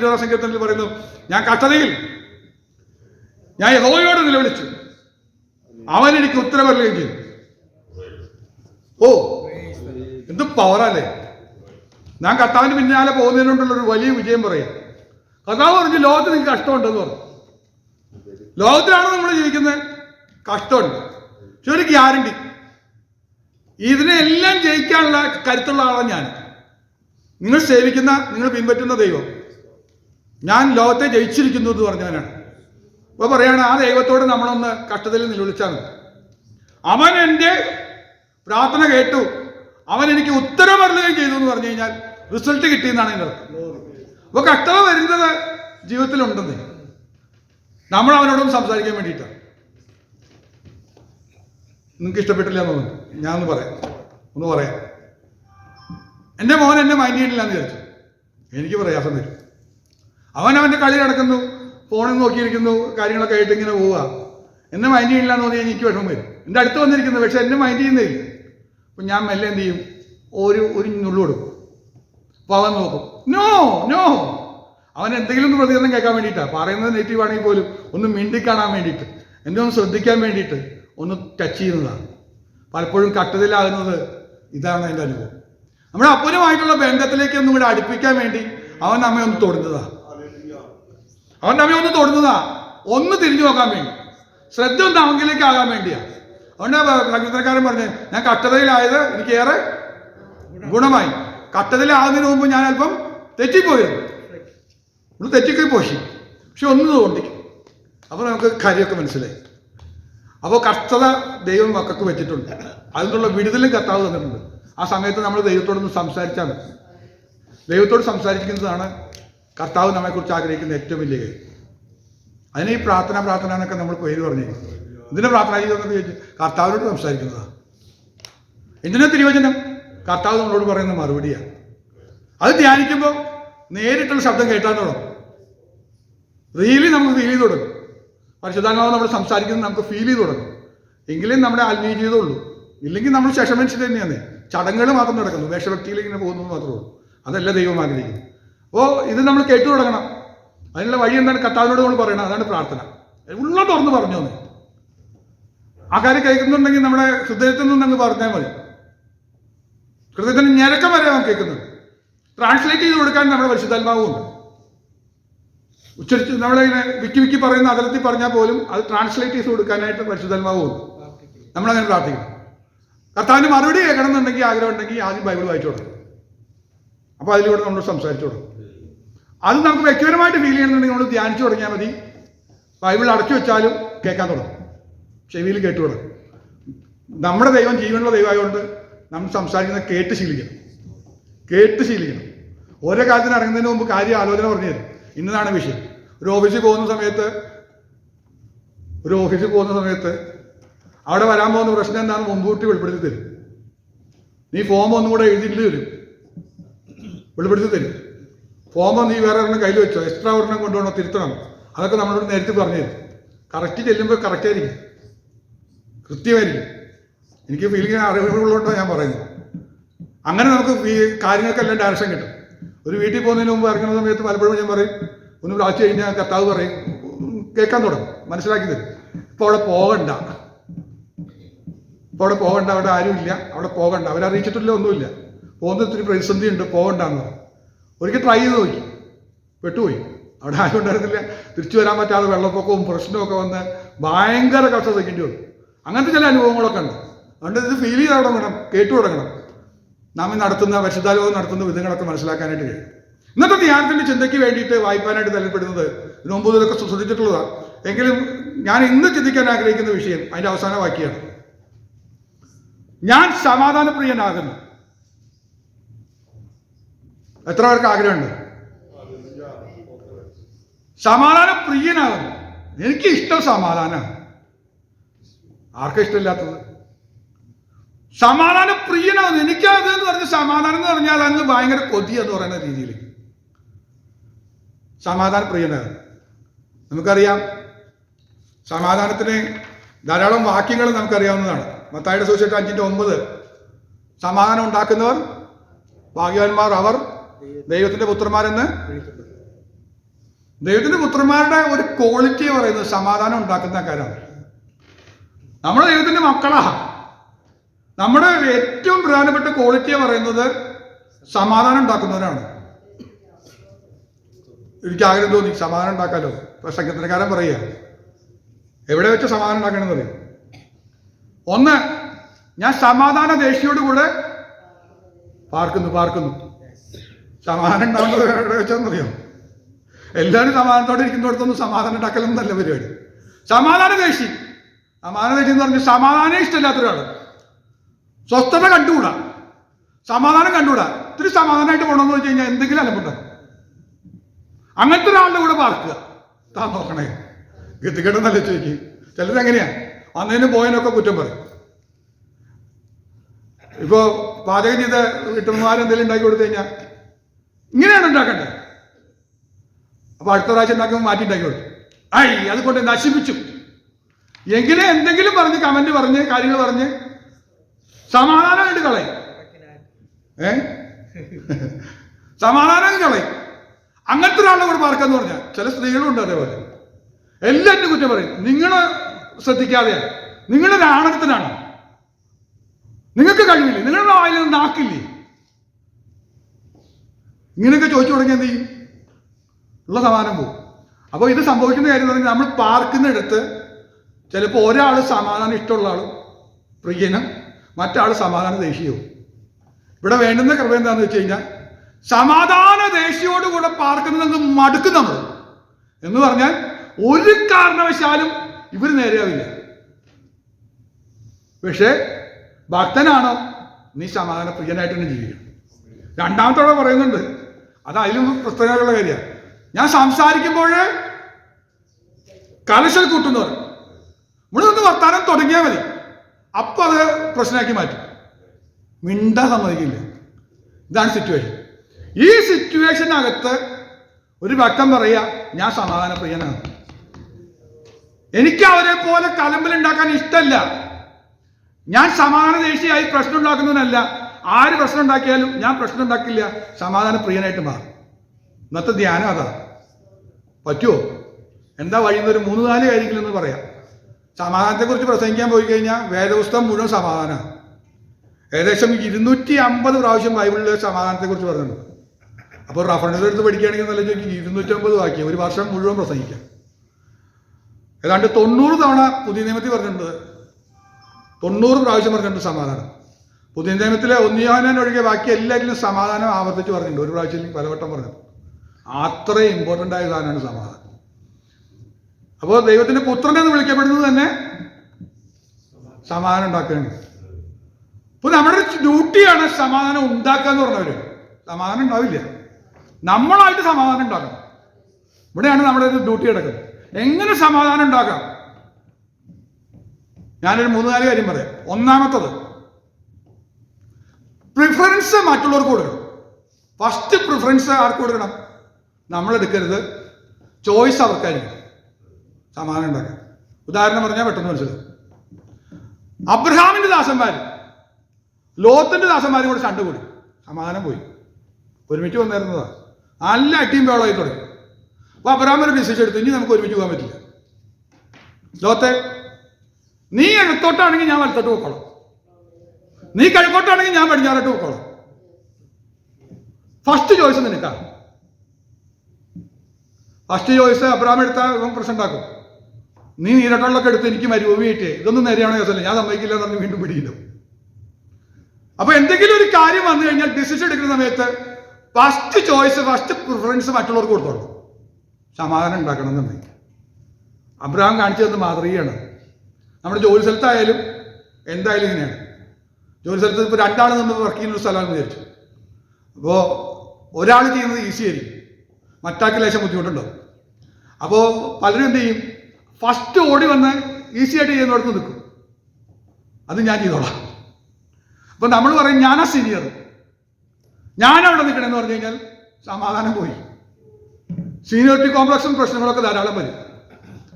സങ്കീർത്തനത്തിൽ പറയുന്നു ഞാൻ കഷ്ടതയിൽ ഞാൻ യഹോവയോട് നിലവിളിച്ചു. അവൻ എനിക്ക് ഉത്തരവരുകയും ഓ എന്ത് പവറല്ലേ. ഞാൻ കർത്താവിന് പിന്നാലെ പോകുന്നതിനോണ്ടുള്ള ഒരു വലിയ വിജയം പറയാം. കർത്താവ് പറഞ്ഞു ലോകത്ത് നിങ്ങൾക്ക് കഷ്ടമുണ്ടെന്ന് പറഞ്ഞു. ലോകത്തിലാണ് നമ്മൾ ജീവിക്കുന്നത്? കഷ്ടമുണ്ട്. പക്ഷെ ഒരു ഗ്യാരണ്ടി ഇതിനെല്ലാം ജയിക്കാനുള്ള കരുത്തുള്ള ആളാണ് ഞാൻ. നിങ്ങൾ സേവിക്കുന്ന നിങ്ങൾ പിൻപറ്റുന്ന ദൈവം. ഞാൻ ലോകത്തെ ജയിച്ചിരിക്കുന്നു എന്ന് പറഞ്ഞവനാണ്. അപ്പോൾ പറയാണ് ആ ദൈവത്തോട് നമ്മളൊന്ന് കഷ്ടത്തിൽ നിലവിളിച്ചാൽ മതി. അവൻ എന്റെ പ്രാർത്ഥന കേട്ടു. അവൻ എനിക്ക് ഉത്തരം അറിയുകയും ചെയ്തു എന്ന് പറഞ്ഞു കഴിഞ്ഞാൽ റിസൾട്ട് കിട്ടിയെന്നാണ് എന്റെ അർത്ഥം. അപ്പോൾ കഷ്ടത വരുന്നത് ജീവിതത്തിലുണ്ടെന്ന്. നമ്മൾ അവനോടൊന്ന് സംസാരിക്കാൻ വേണ്ടിയിട്ടാണ്. നിങ്ങൾക്ക് ഇഷ്ടപ്പെട്ടില്ല എന്ന് ഞാൻ ഞാനൊന്ന് പറയാം. ഒന്ന് പറയാം. എന്റെ മോൻ എന്നെ മൈൻഡ് ചെയ്യണില്ല എന്ന് വിചാരിച്ചു. എനിക്ക് പ്രയാസം വരും. അവൻ അവന്റെ കളി നടക്കുന്നു ഫോണിൽ നോക്കിയിരിക്കുന്നു കാര്യങ്ങളൊക്കെ ആയിട്ട് ഇങ്ങനെ പോവുക. എന്നെ മൈൻഡ് ചെയ്യില്ല എന്ന് തോന്നി എനിക്ക് വിഷമം വരും. എന്റെ അടുത്ത് വന്നിരിക്കുന്നു പക്ഷെ എന്നെ മൈൻഡ് ചെയ്യുന്നില്ല. അപ്പം ഞാൻ മെല്ലെ എന്ത് ചെയ്യും? ഒരു ഒരു നുള്ളു കൊടുക്കും. അപ്പോൾ അവൻ നോക്കും നോ നോ അവൻ എന്തെങ്കിലും ഒന്ന് പ്രതികരണം കേൾക്കാൻ വേണ്ടിയിട്ടാണ് പറയുന്നത് നെഗറ്റീവ് ആണെങ്കിൽ പോലും ഒന്ന് മിണ്ടി കാണാൻ വേണ്ടിയിട്ട് എന്നെ ഒന്ന് ശ്രദ്ധിക്കാൻ വേണ്ടിയിട്ട് ഒന്ന് ടച്ച് ചെയ്യുന്നതാണ്. പലപ്പോഴും കട്ടതിലാകുന്നത് ഇതാണ് എന്റെ അനുഭവം. നമ്മുടെ അപ്പനുമായിട്ടുള്ള ബന്ധത്തിലേക്ക് ഒന്നും കൂടെ അടുപ്പിക്കാൻ വേണ്ടി അവൻ നമ്മെ ഒന്ന് തൊടുന്നതാണ്. അവൻ നമ്മെ ഒന്ന് തൊടുന്നതാ. ഒന്ന് തിരിഞ്ഞു നോക്കാൻ വേണ്ടി. ശ്രദ്ധ ഒന്ന് അവങ്കിലേക്ക് ആകാൻ വേണ്ടിയാ. അതുകൊണ്ട് സംഗീതക്കാരൻ പറഞ്ഞു ഞാൻ കട്ടതയിലായത് എനിക്ക് ഏറെ ഗുണമായി. കട്ടതയിലാകുന്നതിന് മുമ്പ് ഞാൻ അല്പം തെറ്റിപ്പോയിരുന്നു. ഒന്ന് തെറ്റിപ്പോയി പോയി പക്ഷെ ഒന്ന് തോന്നി അപ്പോൾ നമുക്ക് കാര്യമൊക്കെ മനസ്സിലായി. അപ്പോൾ കഷ്ടത ദൈവം മക്കൾക്ക് വെച്ചിട്ടുണ്ട്. അതിനുള്ള വിടുതലും കർത്താവ് തന്നിട്ടുണ്ട്. ആ സമയത്ത് നമ്മൾ ദൈവത്തോടൊന്ന് സംസാരിച്ചാൽ മതി. ദൈവത്തോട് സംസാരിക്കുന്നതാണ് കർത്താവ് നമ്മെക്കുറിച്ച് ആഗ്രഹിക്കുന്ന ഏറ്റവും വലിയ കാര്യം. അതിന് ഈ പ്രാർത്ഥന പ്രാർത്ഥന എന്നൊക്കെ നമ്മൾ പേര് പറഞ്ഞു. എന്തിനാ പ്രാർത്ഥന ചെയ്തെന്നൊക്കെ ചോദിച്ചു കർത്താവിനോട് സംസാരിക്കുന്നതാണ് എന്തിനാ തിരുവചനം? കർത്താവ് നമ്മളോട് പറയുന്ന മറുപടിയാണ്. അത് ധ്യാനിക്കുമ്പോൾ നേരിട്ടുള്ള ശബ്ദം കേട്ടാൻ തുടങ്ങും. റിയലി നമുക്ക് ഫീൽ ചെയ്ത് തുടങ്ങും. പരിശുദ്ധാത്മാവ് നമ്മൾ സംസാരിക്കുന്നത് നമുക്ക് ഫീൽ ചെയ്ത് തുടങ്ങും. എങ്കിലും നമ്മുടെ ആത്മീയ ജീവിതമുള്ളൂ ഇല്ലെങ്കിൽ നമ്മൾ ശശമനുഷ്യൻ തന്നെയാണ് ചടങ്ങുകൾ മാത്രം നടക്കുന്നു. വേഷഭക്തിയിൽ ഇങ്ങനെ പോകുന്നത് മാത്രമേ ഉള്ളൂ. അതല്ല ദൈവം ആഗ്രഹിക്കുന്നത്. അപ്പോൾ ഇത് നമ്മൾ കേട്ടു തുടങ്ങണം. അതിനുള്ള വഴി എന്താണ്? കർത്താവിനോട് നമ്മൾ പറയണം. അതാണ് പ്രാർത്ഥന. ഉള്ള തുറന്ന് പറഞ്ഞു തന്നെ. ആ കാര്യം കേൾക്കുന്നുണ്ടെങ്കിൽ നമ്മുടെ ഹൃദയത്തിൽ നിന്ന് അങ്ങ് പറഞ്ഞാൽ മതി. ഹൃദയത്തിന് ഞരക്കം വരെ അവൻ കേൾക്കുന്നുണ്ട്. ട്രാൻസ്ലേറ്റ് ചെയ്ത് കൊടുക്കാൻ നമ്മുടെ പരിശുദ്ധാത്മാവും ഉണ്ട്. ഉച്ചരിച്ച് നമ്മളിങ്ങനെ വിക്കി വിക്കി പറയുന്ന അകലത്തിൽ പറഞ്ഞാൽ പോലും അത് ട്രാൻസ്ലേറ്റ് ചെയ്ത് കൊടുക്കാനായിട്ട് പരിശുദ്ധാത്മാവും ഉണ്ട്. നമ്മളങ്ങനെ പ്രാർത്ഥിക്കണം. കർത്താവിന് മറുപടി കേൾക്കണം എന്നുണ്ടെങ്കിൽ ആഗ്രഹം ഉണ്ടെങ്കിൽ ആദ്യം ബൈബിൾ വായിച്ചു കൊടുക്കും അപ്പോൾ അതിലൂടെ നമ്മൾ സംസാരിച്ചു കൊടുക്കും അത് നമുക്ക് വ്യക്തിപരമായിട്ട് ഫീൽ ചെയ്യണമെന്നുണ്ടെങ്കിൽ നമ്മൾ ധ്യാനിച്ചു തുടങ്ങിയാൽ മതി. ബൈബിൾ അടച്ചു വെച്ചാലും കേൾക്കാൻ തുടങ്ങും. ചെവിയിൽ കേട്ടു തുടങ്ങും. നമ്മുടെ ദൈവം ജീവനുള്ള ദൈവമായതുകൊണ്ട് നമ്മൾ സംസാരിക്കുന്നത് കേട്ട് ശീലിക്കണം. കേട്ട് ശീലിക്കണം. ഓരോ കാര്യത്തിന് ഇറങ്ങുന്നതിന് മുമ്പ് കാര്യം ആലോചന പറഞ്ഞു തരും. ഇന്നതാണ് വിഷയം. ഒരു ഓഫീസിൽ പോകുന്ന സമയത്ത് ഒരു ഓഫീസിൽ പോകുന്ന സമയത്ത് അവിടെ വരാൻ പോകുന്ന പ്രശ്നം എന്താണെന്ന് മുൻകൂട്ടി വെളിപ്പെടുത്തി തരും. നീ ഫോം ഒന്നും കൂടെ എഴുതിയിട്ട് തരും? വെളിപ്പെടുത്തി തരും. ഫോം നീ വേറെ ഒരെണ്ണം കയ്യിൽ വെച്ചോ? എക്സ്ട്രാ ഒരെണ്ണം കൊണ്ടുപോകണം? തിരുത്തണം. അതൊക്കെ നമ്മളോട് നേരത്തെ പറഞ്ഞു തരും. കറക്റ്റ് ചെല്ലുമ്പോൾ കറക്റ്റ് ആയിരിക്കും. കൃത്യമായിരിക്കും. എനിക്ക് ഫീലിംഗ് അറിവുള്ളതുകൊണ്ടാണ് ഞാൻ പറയുന്നത്. അങ്ങനെ നമുക്ക് ഈ കാര്യങ്ങൾക്കെല്ലാം ഡയറക്ഷൻ കിട്ടും. ഒരു വീട്ടിൽ പോകുന്നതിന് മുമ്പ് ഇറങ്ങുന്ന സമയത്ത് പലപ്പോഴും ഞാൻ പറയും ഒന്ന് പ്രാവശ്യം കഴിഞ്ഞാൽ കർത്താവ് പറയും. കേൾക്കാൻ തുടങ്ങും. മനസ്സിലാക്കി തരും. ഇപ്പോൾ അവിടെ പോകണ്ട. ഇപ്പോൾ അവിടെ പോകണ്ട അവിടെ ആരുമില്ല. അവിടെ പോകണ്ട. അവരറിയിച്ചിട്ടില്ല ഒന്നുമില്ല. പോകുന്ന ഒത്തിരി പ്രതിസന്ധി ഉണ്ട് പോകണ്ട എന്ന് പറഞ്ഞു ഒരിക്കൽ ട്രൈ ചെയ്ത് നോക്കി. പെട്ടുപോയി. അവിടെ ആരും ഉണ്ടായിരുന്നില്ല. തിരിച്ചു വരാൻ പറ്റാതെ വെള്ളപ്പൊക്കവും പ്രശ്നമൊക്കെ വന്ന് ഭയങ്കര കഷ്ട സഹിക്കേണ്ടി വന്നു. അങ്ങനത്തെ ചില അനുഭവങ്ങളൊക്കെ ഉണ്ട്. അതുകൊണ്ട് ഇത് ഫീൽ ചെയ്ത് തുടങ്ങണം കേട്ടു തുടങ്ങണം. നാം നടത്തുന്ന പരിശുദ്ധാലോകം നടത്തുന്ന വിധങ്ങളൊക്കെ മനസ്സിലാക്കാനായിട്ട് കഴിയും. ഇന്നത്തെ ധ്യാനത്തിന്റെ ചിന്തയ്ക്ക് വേണ്ടിയിട്ട് വായിക്കാനായിട്ട് തലപ്പെടുന്നത് ഇതിനു മുമ്പ് ഇതൊക്കെ ശ്രദ്ധിച്ചിട്ടുള്ളതാണ് എങ്കിലും ഞാൻ ഇന്ന് ചിന്തിക്കാൻ ആഗ്രഹിക്കുന്ന വിഷയം അതിന്റെ അവസാന വാക്യാണ്. ഞാൻ സമാധാനപ്രിയനാകുന്നു. എത്ര പേർക്ക് ആഗ്രഹമുണ്ട്? സമാധാന പ്രിയനാകുന്നു. എനിക്ക് ഇഷ്ടം സമാധാനമാണ് ആർക്കും ഇഷ്ടമില്ലാത്തത്? സമാധാന പ്രിയനാകുന്നു. എനിക്കത് എന്ന് പറഞ്ഞ സമാധാനം എന്ന് പറഞ്ഞാൽ അന്ന് ഭയങ്കര കൊതി എന്ന് പറയുന്ന രീതിയിൽ. സമാധാന പ്രിയനാകുന്നു. നമുക്കറിയാം സമാധാനത്തിന് ധാരാളം വാക്യങ്ങൾ നമുക്കറിയാവുന്നതാണ്. മത്തായുടെ സുവിശേഷം അഞ്ചിന്റെ ഒമ്പത്. സമാധാനം ഉണ്ടാക്കുന്നവർ ഭാഗ്യവാന്മാർ അവർ ദൈവത്തിന്റെ പുത്രന്മാരെന്ന്? ദൈവത്തിന്റെ പുത്രന്മാരുടെ ഒരു ക്വാളിറ്റി പറയുന്നത് സമാധാനം ഉണ്ടാക്കുന്ന കാര്യമാണ് നമ്മൾ ദൈവത്തിന്റെ മക്കളാ. നമ്മുടെ ഏറ്റവും പ്രധാനപ്പെട്ട ക്വാളിറ്റി പറയുന്നത് സമാധാനം ഉണ്ടാക്കുന്നവരാണ്. എനിക്ക് ആഗ്രഹം തോന്നി സമാധാനം ഉണ്ടാക്കാലോ? ഇപ്പൊ സംഘടനക്കാരൻ പറയുക. എവിടെ വെച്ച് സമാധാനം ഉണ്ടാക്കണമെന്ന് പറയും ഒന്ന് ഞാൻ സമാധാന ദേശിയോട് കൂടെ പാർക്കുന്നു പാർക്കുന്നു. സമാധാനം ഉണ്ടാവേണ്ടത് എവിടെ വെച്ചാന്നറിയോ എല്ലാവരും സമാധാനത്തോടെ ഇരിക്കുന്നിടത്തൊന്നും സമാധാനം ഉണ്ടാക്കലൊന്നല്ല പരിപാടി. സമാധാന ദേശി സമാധാന ദേശി എന്ന് പറഞ്ഞാൽ സമാധാനം ഇഷ്ടമില്ലാത്ത ഒരാൾ സ്വസ്ഥത കണ്ടുകൂടാ. സമാധാനം കണ്ടുകൂടാ. ഇത്തിരി സമാധാനമായിട്ട് പോകണമെന്ന് വെച്ച് കഴിഞ്ഞാൽ എന്തെങ്കിലും അലമ്പുണ്ടാകും അങ്ങനത്തെ ഒരാളുടെ കൂടെ പാർക്കുക. താൻ നോക്കണേ. ഗതികെട്ടെന്നല്ല ചോദിക്കും. ചിലത് എങ്ങനെയാ? വന്നതിനും പോയതിനൊക്കെ കുറ്റം പറയും. ഇപ്പോ പാചകം ചെയ്ത വീട്ടമ്മമാരെന്തെങ്കിലും ഉണ്ടാക്കി കൊടുത്തു കഴിഞ്ഞാൽ ഇങ്ങനെയാണ് ഉണ്ടാക്കട്ടെ അപ്പൊ അടുത്ത പ്രാവശ്യം ഉണ്ടാക്കുമ്പോൾ മാറ്റി ഉണ്ടാക്കിയോളൂ ഐ അതുകൊണ്ട് നശിപ്പിച്ചു. എങ്കിലും എന്തെങ്കിലും പറഞ്ഞ് കമന്റ് പറഞ്ഞ് കാര്യങ്ങൾ പറഞ്ഞ് സമാധാനമായിട്ട് കളയും. ഏ? സമാധാനം കളയും. അങ്ങനത്തെ ഒരാളുടെ കൂടെ പാർക്കെന്ന് പറഞ്ഞാൽ ചില സ്ത്രീകളും ഉണ്ട് അതേപോലെ. എല്ലാവരും കുറ്റം പറയും. നിങ്ങൾ ശ്രദ്ധിക്കാതെയാണ് നിങ്ങളുടെ ആണത്തിനാണ് നിങ്ങൾക്ക് കഴിവില്ലേ? നിങ്ങളുടെ വായിൽ നാക്കില്ലേ? ഇങ്ങനെയൊക്കെ ചോദിച്ചു തുടങ്ങിയാൽ എന്ത് ചെയ്യും? ഉള്ള സമാനം പോകും അപ്പോൾ ഇത് സംഭവിക്കുന്ന കാര്യം എന്ന് പറഞ്ഞാൽ നമ്മൾ പാർക്കുന്നിടത്ത് ചിലപ്പോൾ ഒരാൾ സമാധാനം ഇഷ്ടമുള്ള ആളും പ്രിയനും മറ്റാൾ സമാധാന ദേഷ്യവും. ഇവിടെ വേണ്ടുന്ന കൃപ എന്താണെന്ന് വെച്ച് കഴിഞ്ഞാൽ സമാധാന ദേശീയോടുകൂടെ പാർക്കുന്നത് മടുക്കും നമ്മൾ എന്ന് പറഞ്ഞാൽ ഒരു കാരണവശാലും ഇവർ നേരെയാവില്ല. പക്ഷേ ഭക്തനാണോ? നീ സമാധാന പ്രിയനായിട്ട് തന്നെ ജീവിക്കണം. രണ്ടാമത്തോടെ പറയുന്നുണ്ട് അത് അതിലും പ്രത്യേകതയുള്ള കാര്യമാണ്. ഞാൻ സംസാരിക്കുമ്പോൾ കലശൽ കൂട്ടുന്നവർ ഇവിടെ നിന്ന് വർത്താനം തുടങ്ങിയാൽ മതി. അപ്പൊ അത് പ്രശ്നമാക്കി മാറ്റും. മിണ്ടാ സമ്മതിക്കില്ല. ഇതാണ് സിറ്റുവേഷൻ ഈ സിറ്റുവേഷനകത്ത് ഒരു ഭക്തൻ പറയുക ഞാൻ സമാധാന പ്രിയനാണ് എനിക്ക് അവരെ പോലെ കലമ്പലുണ്ടാക്കാൻ ഇഷ്ടമല്ല ഞാൻ സമാധാന ദേശീയായി പ്രശ്നം ഉണ്ടാക്കുന്നതിനല്ല ആര് പ്രശ്നം ഉണ്ടാക്കിയാലും ഞാൻ പ്രശ്നം ഉണ്ടാക്കില്ല. സമാധാന പ്രിയനായിട്ട് മാറും. ഇന്നത്തെ ധ്യാനം അതാ. പറ്റുമോ എന്താ വഴിയുന്ന ഒരു മൂന്ന് നാല് കാര്യങ്ങളെന്ന് പറയാം. സമാധാനത്തെക്കുറിച്ച് പ്രസംഗിക്കാൻ പോയി കഴിഞ്ഞാൽ വേദപുസ്തകം മുഴുവൻ സമാധാനമാണ് ഏകദേശം ഇരുന്നൂറ്റി അമ്പത് പ്രാവശ്യം ബൈബിളിൽ സമാധാനത്തെക്കുറിച്ച് പറഞ്ഞിട്ടുണ്ട്. അപ്പോൾ റഫറൻസ് എടുത്ത് പഠിക്കുകയാണെങ്കിൽ നല്ല ചോദിക്കും ഇരുന്നൂറ്റമ്പത് വാക്യം ഒരു വർഷം മുഴുവൻ പ്രസംഗിക്കാം. ഏതാണ്ട് തൊണ്ണൂറ് തവണ പുതിയ നിയമത്തിൽ പറഞ്ഞിട്ടുണ്ട്. തൊണ്ണൂറ് പ്രാവശ്യം പറഞ്ഞിട്ടുണ്ട് സമാധാനം. പുതിയ നിയമത്തിലെ ഒന്നിയാനൻ ഒഴികെ ബാക്കി എല്ലാറ്റിലും സമാധാനം ആവർത്തിച്ച് പറഞ്ഞിട്ടുണ്ട്. ഒരു പ്രാവശ്യം പലവട്ടം പറഞ്ഞു. അത്രയും ഇമ്പോർട്ടന്റ് ആയ സാധനമാണ് സമാധാനം. അപ്പോൾ ദൈവത്തിന്റെ പുത്രൻ എന്ന് വിളിക്കപ്പെടുന്നത് തന്നെ സമാധാനം ഉണ്ടാക്കുകയാണ്. അപ്പൊ നമ്മുടെ ഡ്യൂട്ടിയാണ് സമാധാനം ഉണ്ടാക്കുക എന്ന് പറഞ്ഞവര്. സമാധാനം ഉണ്ടാവില്ല. നമ്മളായിട്ട് സമാധാനം ഉണ്ടാക്കണം. ഇവിടെയാണ് നമ്മുടെ ഒരു ഡ്യൂട്ടി കിടക്കുന്നത് എങ്ങനെ സമാധാനം ഉണ്ടാക്കാം? ഞാനൊരു മൂന്ന് നാല് കാര്യം പറയാം. ഒന്നാമത്തത് പ്രിഫറൻസ് മറ്റുള്ളവർക്ക് കൊടുക്കണം. ഫസ്റ്റ് പ്രിഫറൻസ് ആർക്ക് കൊടുക്കണം? നമ്മൾ എടുക്കരുത്. ചോയ്സ് അവർക്കായിരിക്കും. സമാധാനം ഉണ്ടാക്കാൻ ഉദാഹരണം പറഞ്ഞാൽ പെട്ടെന്ന് മനസ്സിലാവും. അബ്രഹാമിന്റെ ദാസന്മാർ ലോത്തിന്റെ ദാസന്മാരും കൂടെ ചണ്ട കൂടി. സമാധാനം പോയി. ഒരുമിച്ച് വന്നിരുന്നതാ. നല്ല അട്ടിയും വേളമായി തുടങ്ങി. അപ്പൊ അബ്രഹാം ഒരു ഡിസിഷൻ എടുത്തു. ഇനി നമുക്ക് ഒരുമിച്ച് പോകാൻ പറ്റില്ല. ലോത്തെ നീ എടുത്തോട്ടാണെങ്കിൽ ഞാൻ വലത്തോട്ട് പോക്കോളാം. നീ കഴിക്കോട്ടാണെങ്കിൽ ഞാൻ പടിഞ്ഞാറോട്ട് പോക്കോളാം. ഫസ്റ്റ് ചോയ്സ് നിനക്കാ ഫസ്റ്റ് ചോയ്സ് അബ്രഹാം എടുത്താൽ ഇവൻ പ്രശ്നം ഉണ്ടാക്കും. നീ നീരട്ടുള്ളൊക്കെ എടുത്ത് എനിക്ക് മരുഭൂമിയിട്ട് ഇതൊന്നും നേരെയാണോ ചോദിച്ചല്ല ഞാൻ സമ്മതിക്കില്ല എന്ന് പറഞ്ഞ് വീണ്ടും പിടിക്കില്ല അപ്പൊ എന്തെങ്കിലും ഒരു കാര്യം വന്നു കഴിഞ്ഞാൽ ഡിസിഷൻ എടുക്കുന്ന സമയത്ത് ഫസ്റ്റ് ചോയ്സ് ഫസ്റ്റ് പ്രിഫറൻസ് മറ്റുള്ളവർക്ക് കൊടുത്തോളൂ. സമാധാനം ഉണ്ടാക്കണം എന്നുണ്ടെങ്കിൽ അബ്രഹാം കാണിച്ചു മാതൃകയാണ്? നമ്മുടെ ജോലി സ്ഥലത്തായാലും എന്തായാലും ഇങ്ങനെയാണ്. ജോലി സ്ഥലത്ത് ഇപ്പോൾ രണ്ടാൾ നമ്മൾ വർക്ക് ചെയ്യുന്ന ഒരു സ്ഥലമാണെന്ന് വിചാരിച്ചു. അപ്പോൾ ഒരാൾ ചെയ്യുന്നത് ഈസി ആയിരിക്കും. മറ്റാൾക്ക് ലേശം ബുദ്ധിമുട്ടുണ്ടാവും. അപ്പോൾ പലരും എന്ത് ചെയ്യും? ഫസ്റ്റ് ഓടി വന്ന് ഈസി ആയിട്ട് ചെയ്യുന്നിടത്ത് നിൽക്കും. അത് ഞാൻ ചെയ്തോളാം. അപ്പം നമ്മൾ പറയും ഞാനാ സീനിയർ ഞാനവിടെ നിൽക്കണമെന്ന് പറഞ്ഞു കഴിഞ്ഞാൽ സമാധാനം പോയി. സീനിയോറിറ്റി കോംപ്ലക്സും പ്രശ്നങ്ങളൊക്കെ ധാരാളം വരും.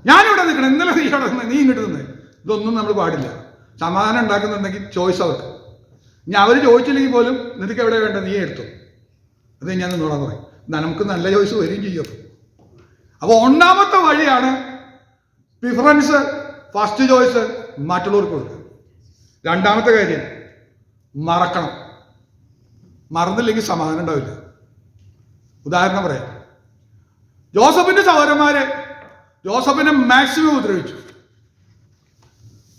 ഞാനിവിടെ നിൽക്കണം ഇന്നലെ നീ അവിടെ നീ ഇങ്ങോട്ട് നിന്ന്. ഇതൊന്നും നമ്മൾ പാടില്ല. സമാധാനം ഉണ്ടാക്കുന്നുണ്ടെങ്കിൽ ചോയ്സ് അവർക്ക്. ഇനി അവർ ചോദിച്ചില്ലെങ്കിൽ പോലും നിനക്ക് എവിടെ വേണ്ട നീ എടുത്തു. അത് ഞാൻ നിന്നോളാന്ന് പറയും. നമുക്ക് നല്ല ചോയ്സ് വരികയും ചെയ്യും അപ്പോൾ ഒന്നാമത്തെ വഴിയാണ് പ്രിഫറൻസ് ഫസ്റ്റ് ചോയ്സ് മറ്റുള്ളവർക്ക് കൊടുക്കുക. രണ്ടാമത്തെ കാര്യം മറക്കണം. മറന്നില്ലെങ്കിൽ സമാധാനം ഉണ്ടാവില്ല. ഉദാഹരണം പറയാം. ജോസഫിന്റെ സഹോദരന്മാരെ ജോസഫിനെ മാക്സിമം ഉപദ്രവിച്ചു.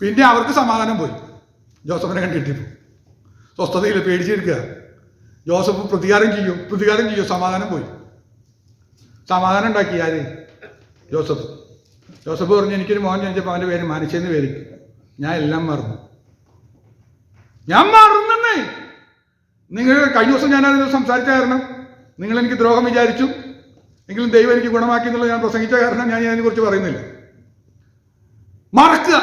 പിന്നെ അവർക്ക് സമാധാനം പോയി. ജോസഫിനെ കണ്ടിട്ടിപ്പോ സ്വസ്ഥതയിൽ പേടിച്ചിരിക്കുക. ജോസഫ് പ്രതികാരം ചെയ്യും പ്രതികാരം ചെയ്യും സമാധാനം പോയി. സമാധാനം ഉണ്ടാക്കി ആര്? ജോസഫ്. ജോസഫ് പറഞ്ഞു എനിക്കൊരു മോൻ ജനിച്ചപ്പോൾ അവന്റെ പേര് മാനിച്ചെന്ന് പേര് ഞാൻ എല്ലാം മറന്നു. ഞാൻ മറന്നേ നിങ്ങൾ കഴിഞ്ഞ ദിവസം ഞാൻ അതിന് സംസാരിച്ച കാരണം നിങ്ങൾ എനിക്ക് ദ്രോഹം വിചാരിച്ചു. എങ്കിലും ദൈവം എനിക്ക് ഗുണമാക്കി എന്നുള്ളത് ഞാൻ പ്രസംഗിച്ച കാരണം ഞാൻ അതിനെ കുറിച്ച് പറയുന്നില്ല. മറക്കുക.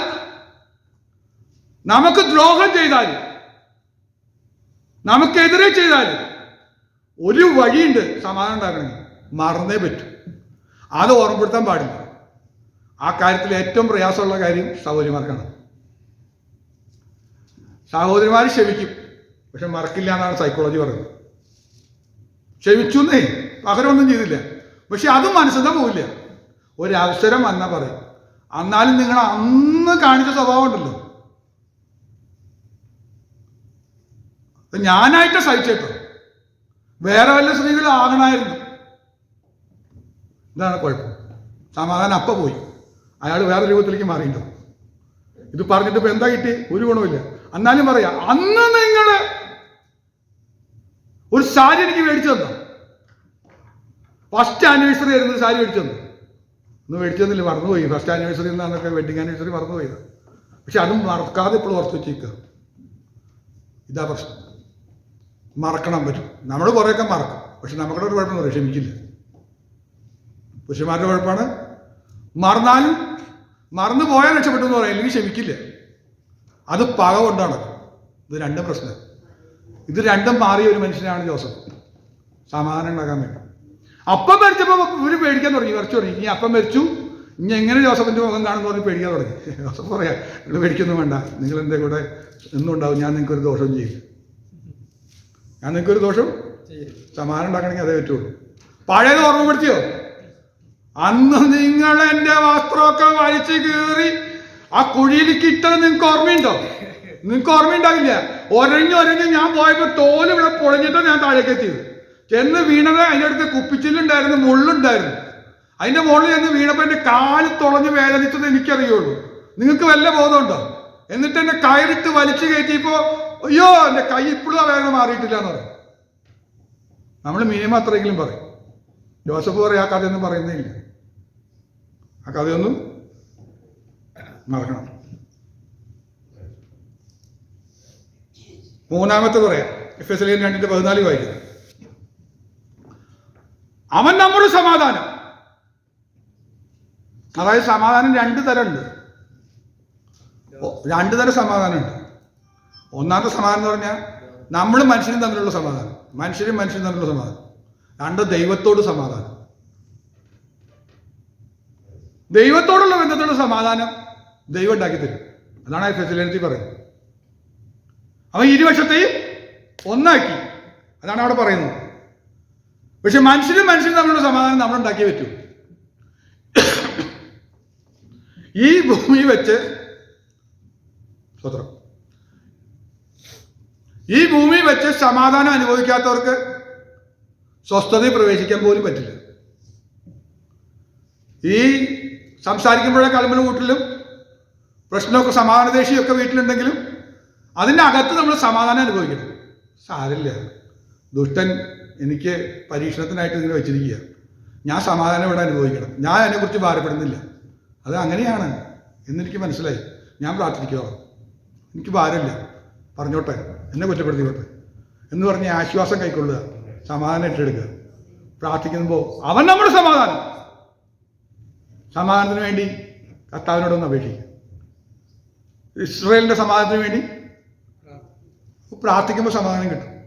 നമുക്ക് ദ്രോഹം ചെയ്താൽ നമുക്കെതിരെ ചെയ്താൽ ഒരു വഴിയുണ്ട് സമാധാനം ഉണ്ടാക്കണമെങ്കിൽ. മറന്നേ പറ്റൂ. അത് ഓർമ്മപ്പെടുത്താൻ പാടില്ല. ആ കാര്യത്തിൽ ഏറ്റവും പ്രയാസമുള്ള കാര്യം സഹോദരിമാർക്കാണ്. സഹോദരിമാർ ക്ഷമിക്കും. പക്ഷെ മറക്കില്ല എന്നാണ് സൈക്കോളജി പറയുന്നത്. ക്ഷമിച്ചു എന്നേ പകരമൊന്നും ചെയ്തില്ല. പക്ഷെ അതും മനസ്സിലാ പോവില്ല. ഒരവസരം വന്നാൽ പറയും. എന്നാലും നിങ്ങൾ അന്ന് കാണിച്ച സ്വഭാവം ഉണ്ടല്ലോ. അത് ഞാനായിട്ട് സഹിച്ചേട്ടോ വേറെ വല്ല സ്ത്രീകളും ആകണമായിരുന്നു. ഇതാണ് കുഴപ്പം. സമാധാനം അപ്പ പോയി. അയാൾ വേറെ രൂപത്തിലേക്ക് മാറിയിട്ടുണ്ടാവും ഇത് പറഞ്ഞിട്ട് ഇപ്പൊ എന്താ കിട്ടി? ഒരു ഗുണമില്ല എന്നാലും പറയാ അന്ന് നിങ്ങൾ ഒരു സാരി എനിക്ക് മേടിച്ചു തന്നു? ഫസ്റ്റ് ആനിവേഴ്സറി ആയിരുന്നു സാരി മേടിച്ചു തന്നു ഒന്ന് മേടിച്ചു തന്നില്ല മറന്നുപോയി. ഫസ്റ്റ് ആനിവേഴ്സറി എന്നാണൊക്കെ വെഡിങ് ആനിവേഴ്സറി മറന്നുപോയത്. പക്ഷെ അതും മറക്കാതെ ഇപ്പോൾ ഓർത്ത് വെച്ചേക്കുക ഇതാ പ്രശ്നം. മറക്കണം പറ്റും. നമ്മൾ കുറേയൊക്കെ മറക്കും. പക്ഷെ നമുക്കുടെ ഒരു കുഴപ്പം പറയും ക്ഷമിക്കില്ല. പുരുഷന്മാരുടെ കുഴപ്പമാണ്. മറന്നാലും മറന്നു പോയാൽ രക്ഷപ്പെട്ടു എന്ന് പറയാം. അല്ലെങ്കിൽ ക്ഷമിക്കില്ല. അത് പക കൊണ്ടാണ്. ഇത് രണ്ടും പ്രശ്നം. ഇത് രണ്ടും മാറിയ ഒരു മനുഷ്യനാണ് ജോസഫ്. സമാധാനം ഉണ്ടാക്കാൻ വേണ്ടി. അപ്പം മരിച്ചപ്പോൾ ഒരു പേടിക്കാൻ തുടങ്ങി. കുറച്ച് തുടങ്ങി. ഇനി അപ്പം മരിച്ചു. ഇനി എങ്ങനെ ജോസഫിന്റെ മുഖം കാണുന്ന പറഞ്ഞ് പേടിക്കാൻ തുടങ്ങി. ജോസഫ് പറയാം നിങ്ങൾ പേടിക്കൊന്നും വേണ്ട. നിങ്ങൾ എന്റെ കൂടെ എന്നുണ്ടാവും ഞാൻ നിങ്ങൾക്ക് ഒരു ദോഷം ചെയ്യില്ല. ഞാൻ നിങ്ങൾക്കൊരു ദോഷം? സമാനം ഉണ്ടാക്കണമെങ്കിൽ അതേ പറ്റുള്ളൂ. പഴയത് ഓർമ്മപ്പെടുത്തിയോ അന്ന് നിങ്ങൾ എന്റെ വസ്ത്രമൊക്കെ വലിച്ചു കീറി ആ കുഴിയിൽ കിട്ടത് നിങ്ങൾക്ക് ഓർമ്മയുണ്ടോ? നിങ്ങൾക്ക് ഓർമ്മയുണ്ടാവില്ല? ഒരഞ്ഞു ഒരഞ്ഞ് ഞാൻ പോയപ്പോ തോൽ ഇവിടെ പൊളിഞ്ഞിട്ട് ഞാൻ താഴേക്ക് എത്തിയത്. ചെന്ന് വീണത് അതിന്റെ അടുത്ത് കുപ്പിച്ചില്ലുണ്ടായിരുന്നു മുള്ളുണ്ടായിരുന്നു. അതിന്റെ മുകളിൽ ചെന്ന് വീണപ്പോ എന്റെ കാൽ തുളഞ്ഞ് വേദനിച്ചത് എനിക്കറിയുള്ളൂ. നിങ്ങൾക്ക് വല്ല ബോധമുണ്ടോ? എന്നിട്ട് എന്നെ കയറിട്ട് വലിച്ചു കയറ്റിയപ്പോ അയ്യോ എന്റെ കൈ ഇപ്പോഴും വേദന മാറിയിട്ടില്ല എന്ന് പറയും. നമ്മൾ മിനിമം അത്രയെങ്കിലും പറയും. ജോസഫ് പറയും ആ കഥയൊന്നും പറയുന്നേ ഇല്ല ആ കഥയൊന്നും മറക്കണം. മൂന്നാമത്തെ പറയാം. എഫ് എസ് എൽ രണ്ടിന്റെ പതിനാല് വായിക്കുന്നത് അവൻ നമ്മുടെ സമാധാനം. അതായത് സമാധാനം രണ്ട് തരമുണ്ട്. രണ്ട് തരം സമാധാനമുണ്ട്. ഒന്നാമത്തെ സമാധാനം എന്ന് പറഞ്ഞാൽ നമ്മൾ മനുഷ്യരും തമ്മിലുള്ള സമാധാനം. മനുഷ്യരും മനുഷ്യനും തമ്മിലുള്ള സമാധാനം. രണ്ട് ദൈവത്തോട് സമാധാനം. ദൈവത്തോടുള്ള ബന്ധത്തോട് സമാധാനം ദൈവം ഉണ്ടാക്കി തരും. അതാണ് ആ ഫെസിലിറ്റി പറയുന്നത്. അവൻ ഇരുപക്ഷത്തെയും ഒന്നാക്കി. അതാണ് അവിടെ പറയുന്നത്. പക്ഷെ മനുഷ്യനും മനുഷ്യനും തമ്മിലുള്ള സമാധാനം നമ്മൾ ഉണ്ടാക്കിയേ പറ്റൂ. ഈ ഭൂമി വെച്ച് സ്വത്രം ഈ ഭൂമി വെച്ച് സമാധാനം അനുഭവിക്കാത്തവർക്ക് സ്വസ്ഥതയിൽ പ്രവേശിക്കാൻ പോലും പറ്റില്ല. ഈ സംസാരിക്കുമ്പോഴേ കളമ്പല വീട്ടിലും പ്രശ്നമൊക്കെ സമാധാനദേശിയൊക്കെ വീട്ടിലുണ്ടെങ്കിലും അതിന്റെ അകത്ത് നമ്മൾ സമാധാനം അനുഭവിക്കണം. സാരില്ല ദുഷ്ടൻ എനിക്ക് പരീക്ഷണത്തിനായിട്ട് ഇങ്ങനെ വെച്ചിരിക്കുക. ഞാൻ സമാധാനം ഇവിടെ അനുഭവിക്കണം. ഞാൻ അതിനെക്കുറിച്ച് ഭാരപ്പെടുന്നില്ല. അത് അങ്ങനെയാണ് എന്നെനിക്ക് മനസ്സിലായി. ഞാൻ പ്രാർത്ഥിക്കണം എനിക്ക് ഭാരമില്ല. പറഞ്ഞോട്ടെ. എന്നെ കുറ്റപ്പെടുത്തിക്കോട്ടെ എന്ന് പറഞ്ഞ് ആശ്വാസം കൈക്കൊള്ളുക. സമാധാനം ഏറ്റെടുക്കുക. പ്രാർത്ഥിക്കുമ്പോൾ അവൻ നമ്മുടെ സമാധാനം. സമാധാനത്തിന് വേണ്ടി കർത്താവിനോടൊന്ന് അപേക്ഷിക്കുക. ഇസ്രയേലിന്റെ സമാധാനത്തിന് വേണ്ടി പ്രാർത്ഥിക്കുമ്പോൾ സമാധാനം കിട്ടും.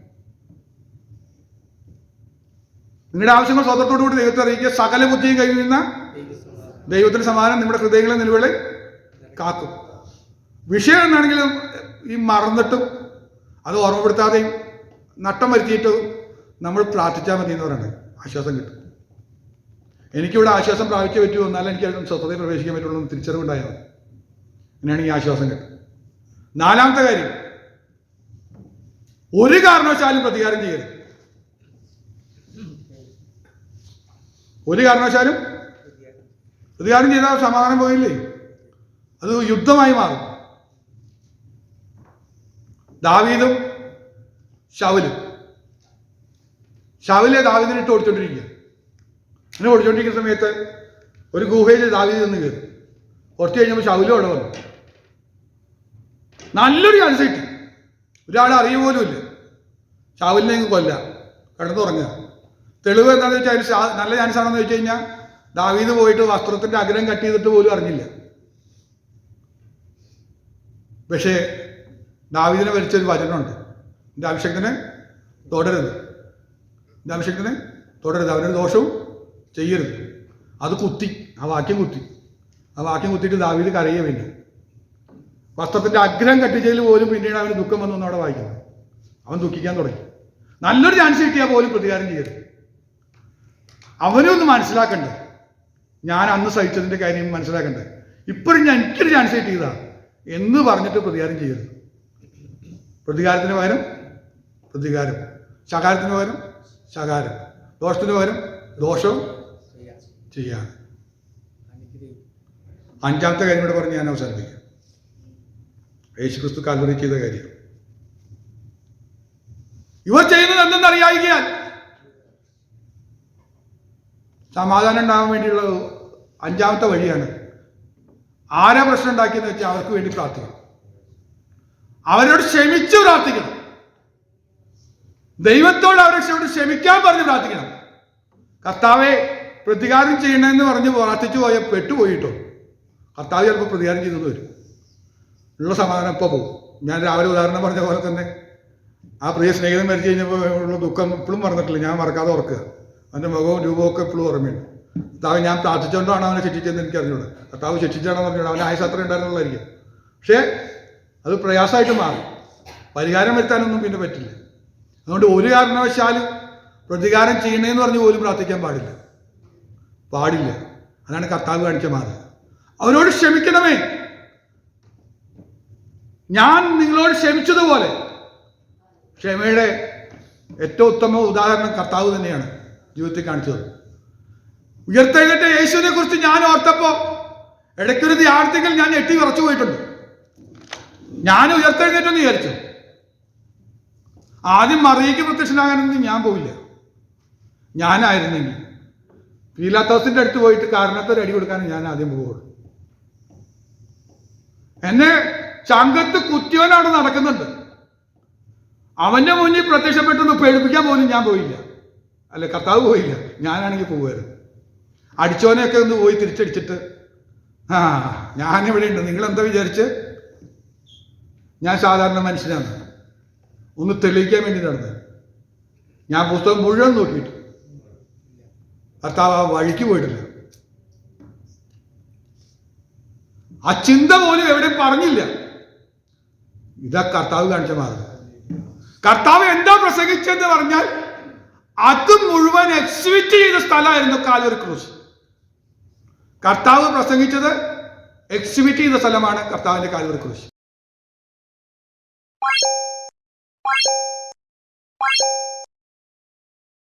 നിങ്ങളുടെ ആവശ്യങ്ങൾ സ്വതത്തോടു കൂടി ദൈവത്തെ അറിയിക്കുക. സകല ബുദ്ധിയും കഴിയുന്ന ദൈവത്തിന്റെ സമാധാനം നിങ്ങളുടെ ഹൃദയങ്ങളെ നിലവിളെ കാക്കും. വിഷയം എന്നാണെങ്കിലും ഈ മറന്നിട്ടും അത് ഓർമ്മപ്പെടുത്താതെയും നട്ടം വരുത്തിയിട്ടും നമ്മൾ പ്രാർത്ഥിച്ചാൽ മതി എന്ന് പറയുന്നത്. ആശ്വാസം കിട്ടും. എനിക്കിവിടെ ആശ്വാസം പ്രാപിച്ചേ പറ്റുമോ? എന്നാലും എനിക്ക് സ്വസ്ഥതയിൽ പ്രവേശിക്കാൻ പറ്റുള്ളൂ എന്ന് തിരിച്ചറിവുണ്ടായാൽ മതി. അങ്ങനെയാണ് ഈ ആശ്വാസം കിട്ടും. നാലാമത്തെ കാര്യം ഒരു കാരണവശാലും പ്രതികാരം ചെയ്യരുത്. ഒരു കാരണവശാലും പ്രതികാരം ചെയ്താൽ സമാധാനം പോയില്ലേ അത് യുദ്ധമായി മാറും. ദാവീദും ഷവലും ഷവൽ ദാവീദിനെ ഇട്ട് ഓടിച്ചോണ്ടിരിക്കുക അങ്ങനെ ഓടിച്ചോണ്ടിരിക്കുന്ന സമയത്ത് ഒരു ഗുഹയിൽ ദാവീദ് നിന്ന് കയറി കുറച്ച് കഴിഞ്ഞപ്പോൾ ഷവലും അവിടെ വന്നു. നല്ലൊരു ചാൻസ് കിട്ടി. ഒരാളെ അറിയ പോലും ഇല്ല. ഷാവിലിനെ കൊല്ല. കിടന്നുറങ്ങുക തെളിവ് എന്താണെന്ന് വെച്ചാൽ നല്ല ചാൻസ് ആണെന്ന് വെച്ച് കഴിഞ്ഞാൽ ദാവീദ് പോയിട്ട് വസ്ത്രത്തിന്റെ അഗ്രം കട്ട് ചെയ്തിട്ട് പോലും അറിഞ്ഞില്ല. പക്ഷേ ദാവീദിനെ വലിച്ചൊരു വചനമുണ്ട്. എന്റെ അഭിഷേകത്തിന് തുടരുത്. എന്റെ അഭിഷേകത്തിന് തുടരുത്. അവനൊരു ദോഷവും ചെയ്യരുത്. അത് കുത്തി. ആ വാക്യം കുത്തി. ആ വാക്യം കുത്തിയിട്ട് ദാവീദ് കരയുക പിന്നെ വസ്ത്രത്തിന്റെ അഗ്രഹം കെട്ടിച്ചതിൽ പോലും പിന്നീട് അവന് ദുഃഖം വന്നു അവിടെ വായിക്കുന്നത് അവൻ ദുഃഖിക്കാൻ തുടങ്ങി. നല്ലൊരു ചാൻസ് കിട്ടിയാൽ പോലും പ്രതികാരം ചെയ്യരുത്. അവനും ഒന്ന് മനസ്സിലാക്കണ്ടേ? ഞാൻ അന്ന് സഹിച്ചതിന്റെ കാര്യം മനസ്സിലാക്കണ്ടേ? ഇപ്പോഴും ഞാൻ എനിക്കൊരു ചാൻസ് കിട്ടിയതാ എന്ന് പറഞ്ഞിട്ട് പ്രതികാരം ചെയ്യരുത്. പ്രതികാരത്തിന് പകരം പ്രതികാരം. ശകാരത്തിന് പകരം ശകാരം. ദോഷത്തിന് പകരം ദോഷവും ചെയ്യാം. അഞ്ചാമത്തെ കാര്യം കൂടെ പറഞ്ഞ് ഞാൻ അവസാനിപ്പിക്കാം. യേശു ക്രിസ്തു കാൽവറി ചെയ്ത കാര്യം. ഇവർ ചെയ്യുന്നത് എന്തെന്നറിയായികയാൽ സമാധാനം ഉണ്ടാകാൻ വേണ്ടിയുള്ള അഞ്ചാമത്തെ വഴിയാണ്. ആരാ പ്രശ്നം ഉണ്ടാക്കിയെന്ന് വെച്ചാൽ അവർക്ക് വേണ്ടി പ്രാർത്ഥിക്കണം. അവരോട് ക്ഷമിച്ചു പ്രാർത്ഥിക്കണം. ദൈവത്തോട് അവരോട് ക്ഷമിക്കാൻ പറഞ്ഞ് പ്രാർത്ഥിക്കണം. കർത്താവെ പ്രതികാരം ചെയ്യണമെന്ന് പറഞ്ഞ് പ്രാർത്ഥിച്ചു പോയ പെട്ടുപോയിട്ടോ? കർത്താവ് ചിലപ്പോൾ പ്രതികാരം ചെയ്തത് വരും. ഉള്ള സമാധാനം ഇപ്പോൾ പോകും. ഞാൻ രാവിലെ ഉദാഹരണം പറഞ്ഞ പോലെ തന്നെ ആ പ്രിയ സ്നേഹിതൻ മരിച്ചു കഴിഞ്ഞപ്പോൾ ഉള്ള ദുഃഖം ഇപ്പോഴും മറന്നിട്ടില്ല. ഞാൻ മറക്കാതെ ഓർക്കുക അവന്റെ മുഖവും രൂപവും ഒക്കെ ഇപ്പോഴും ഓർമ്മയുണ്ട്. കർത്താവ് ഞാൻ പ്രാർത്ഥിച്ചുകൊണ്ടാണ് അവനെ ശിക്ഷിച്ചതെന്ന് എനിക്ക് അറിഞ്ഞൂടെ കർത്താവ് ശിക്ഷിച്ചാണെന്ന് പറഞ്ഞൂടെ? അവന്റെ ആയുസ് അത്ര ഉണ്ടായിരുന്നുള്ളായിരിക്കും പക്ഷേ അത് പ്രയാസമായിട്ട് മാറും. പരിഹാരം വരുത്താനൊന്നും പിന്നെ പറ്റില്ല. അതുകൊണ്ട് ഒരു കാരണവശാലും പ്രതികാരം ചെയ്യണേന്ന് പറഞ്ഞ് പോലും പ്രാർത്ഥിക്കാൻ പാടില്ല. പാടില്ല. അതാണ് കർത്താവ് കാണിച്ച മാറുക അവരോട് ക്ഷമിക്കണമേ. ഞാൻ നിങ്ങളോട് ക്ഷമിച്ചതുപോലെ. ക്ഷമയുടെ ഏറ്റവും ഉത്തമ ഉദാഹരണം കർത്താവ് തന്നെയാണ് ജീവിതത്തിൽ കാണിച്ചത്. ഉയർത്തെഴുന്നേറ്റ യേശുവിനെ കുറിച്ച് ഞാൻ ഓർത്തപ്പോ ഇടയ്ക്കൊരു ധ്യാനത്തിൽ ഞാൻ എട്ടി വിറച്ചു പോയിട്ടുണ്ട് ഞാൻ ഉയർത്തെഴുന്നേറ്റെന്ന് വിചാരിച്ചു. ആദ്യം മറിയയ്ക്ക് പ്രത്യക്ഷനാകാനൊന്നും ഞാൻ പോയില്ല ഞാനായിരുന്നെങ്കിൽ. പീലാത്തോസിന്റെ അടുത്ത് പോയിട്ട് കാരണത്തൊരു അടി കൊടുക്കാനും ഞാൻ ആദ്യം പോകുള്ളൂ എന്നെ ചങ്കത്ത് കുത്തിയവനവിടെ നടക്കുന്നുണ്ട്. അവന്റെ മുന്നിൽ പ്രത്യക്ഷപ്പെട്ടൊന്ന് പേടിപ്പിക്കാൻ പോലും ഞാൻ പോയില്ല. അല്ല കർത്താവ് പോയില്ല. ഞാനാണെങ്കിൽ പോവുമായിരുന്നു. അടിച്ചവനെയൊക്കെ ഒന്ന് പോയി തിരിച്ചടിച്ചിട്ട് ആ ഞാനിവിടെ ഉണ്ട്. നിങ്ങൾ എന്താ വിചാരിച്ച്? ഞാൻ സാധാരണ മനുഷ്യനാണ്. ഒന്ന് തെളിയിക്കാൻ വേണ്ടി നടന്നത് ഞാൻ പുസ്തകം മുഴുവൻ നോക്കിയിട്ട്. കർത്താവ് ആ വഴിക്ക് പോയിട്ടില്ല. ആ ചിന്ത പോലും എവിടെ പറഞ്ഞില്ല. ഇതാ കർത്താവ് കാണിച്ച മാർഗം. കർത്താവ് എന്താ പ്രസംഗിച്ചെന്ന് പറഞ്ഞാൽ അത് മുഴുവൻ എക്സിബിറ്റ് ചെയ്ത സ്ഥലമായിരുന്നു കാലൂർ ക്രൂസ് കർത്താവ് പ്രസംഗിച്ചത് എക്സിബിറ്റ് ചെയ്ത സ്ഥലമാണ് കർത്താവിന്റെ കാലൂർ ക്രൂസ്